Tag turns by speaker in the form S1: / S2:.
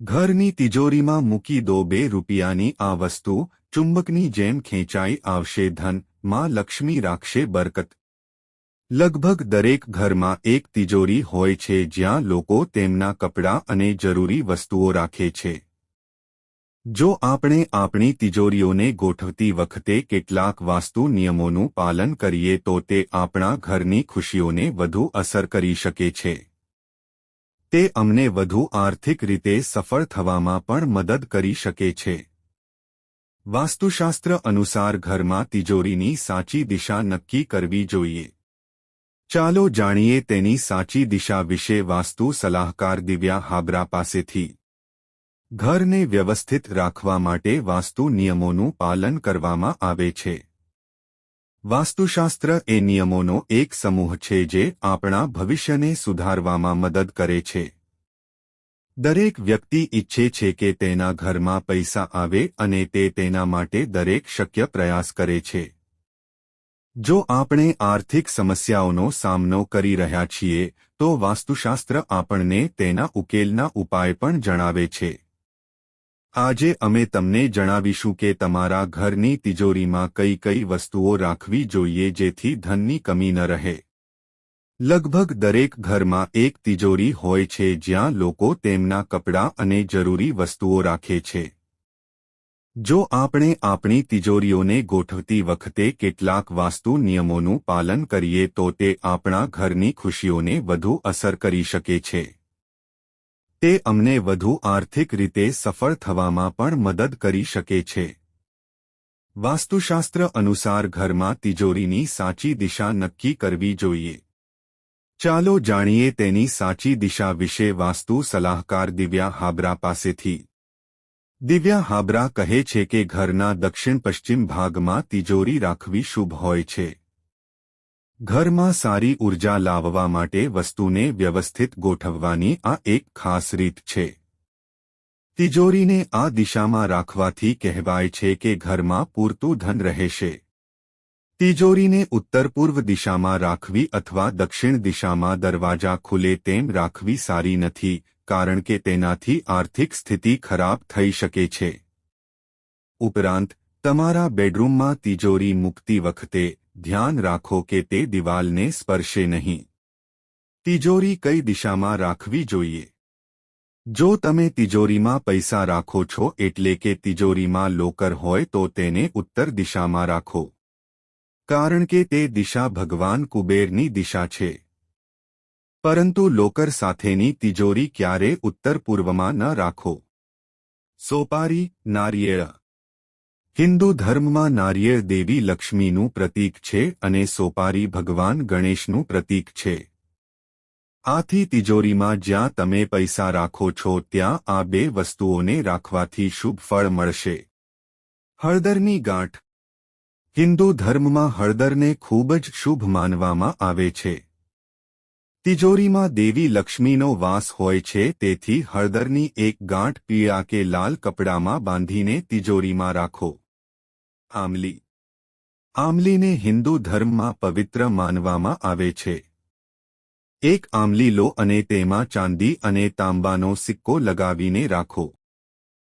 S1: ઘરની તિજોરીમાં મૂકી દો બે રૂપિયાની આ વસ્તુ, ચુંબકની જેમ ખેંચાઈ આવશે ધન, માં લક્ષ્મી રાખશે બરકત. લગભગ દરેક ઘરમાં એક તિજોરી હોય છે જ્યાં લોકો તેમના કપડાં અને જરૂરી વસ્તુઓ રાખે છે. જો આપણે આપણી તિજોરીઓને ગોઠવતી વખતે કેટલાક વાસ્તુ નિયમોનું પાલન કરીએ તો તે આપણા ઘરની ખુશીઓને વધુ અસર કરી શકે છે. તે અમને વધુ આર્થિક રીતે સફળ થવામાં પણ મદદ કરી શકે છે. વાસ્તુશાસ્ત્ર અનુસાર ઘરમાં તિજોરીની સાચી દિશા નક્કી કરવી જોઈએ. ચાલો જાણીએ તેની સાચી દિશા વિશે વાસ્તુ સલાહકાર દિવ્યા હાબરા પાસેથી. ઘરને વ્યવસ્થિત રાખવા માટે વાસ્તુ નિયમોનું પાલન કરવામાં આવે છે. વાસ્તુશાસ્ત્ર એ નિયમોનો એક સમૂહ છે જે આપણા ભવિષ્યને સુધારવામાં મદદ કરે છે. દરેક વ્યક્તિ ઈચ્છે છે કે તેના ઘરમાં પૈસા આવે અને તે તેના માટે દરેક શક્ય પ્રયાસ કરે છે. જો આપણે આર્થિક સમસ્યાઓનો સામનો કરી રહ્યા છીએ, તો વાસ્તુશાસ્ત્ર આપણને તેના ઉકેલના ઉપાય પણ જણાવે છે. આજે અમે તમને જણાવીશું કે તમારા ઘરની તિજોરીમાં કઈ કઈ વસ્તુઓ રાખવી જોઈએ જેથી ધનની કમી ન રહે. લગભગ દરેક ઘરમાં એક તિજોરી હોય છે જ્યાં લોકો તેમના કપડાં અને જરૂરી વસ્તુઓ રાખે છે. જો આપણે આપણી તિજોરીઓને ગોઠવતી વખતે કેટલાક વાસ્તુ નિયમોનું પાલન કરીએ તો તે આપણા ઘરની ખુશીઓને વધુ અસર કરી શકે છે. તે અમને વધુ આર્થિક રીતે સફળ થવામાં પણ મદદ કરી શકે છે. વાસ્તુશાસ્ત્ર અનુસાર ઘરમાં તિજોરીની સાચી દિશા નક્કી કરવી જોઈએ. ચાલો જાણીએ તેની સાચી દિશા વિશે વાસ્તુ સલાહકાર દિવ્યા હાબરા પાસેથી. દિવ્યા હાબરા કહે છે કે ઘરના દક્ષિણ પશ્ચિમ ભાગમાં તિજોરી રાખવી શુભ હોય છે. ઘરમાં સારી ઊર્જા લાવવા માટે વસ્તુને વ્યવસ્થિત ગોઠવવાની આ એક ખાસ રીત છે. તિજોરીને આ દિશામાં રાખવાથી કહેવાય છે કે ઘરમાં પૂરતું ધન રહેશે. તિજોરીને ઉત્તર પૂર્વ દિશામાં રાખવી અથવા દક્ષિણ દિશામાં દરવાજા ખુલે તેમ રાખવી સારી નથી, કારણ કે તેનાથી આર્થિક સ્થિતિ ખરાબ થઈ શકે છે. ઉપરાંત, તમારા બેડરૂમમાં તિજોરી મૂકતી વખતે ધ્યાન રાખો કે તે દિવાલને સ્પર્શે નહીં તિજોરી કઈ દિશામાં રાખવી જોઈએ જો તમે તિજોરીમાં પૈસા રાખો છો એટલે કે તિજોરીમાં લોકર હોય તો તેને ઉત્તર દિશામાં રાખો કારણ કે તે દિશા ભગવાન કુબેરની દિશા છે પરંતુ લોકર સાથેની તિજોરી ક્યારે ઉત્તર પૂર્વમાં ન રાખો સોપારી નારિયેળ હિન્દુ ધર્મમાં નારિયેળ દેવી લક્ષ્મીનું પ્રતીક છે અને સોપારી ભગવાન ગણેશનું પ્રતીક છે. આથી તિજોરીમાં જ્યાં તમે પૈસા રાખો છો ત્યાં આ બે વસ્તુઓને રાખવાથી શુભ ફળ મળશે. હળદરની ગાંઠ. હિન્દુ ધર્મમાં હળદરને ખૂબ જ શુભ માનવામાં આવે છે. તિજોરીમાં દેવી લક્ષ્મીનો વાસ હોય છે તેથી હળદરની એક ગાંઠ પીળા કે લાલ કપડામાં બાંધીને તિજોરીમાં રાખો. આમલી. આમલીને હિન્દુ ધર્મમાં પવિત્ર માનવામાં આવે છે. એક આમલી લો અને તેમાં ચાંદી અને તાંબાનો સિક્કો લગાવીને રાખો.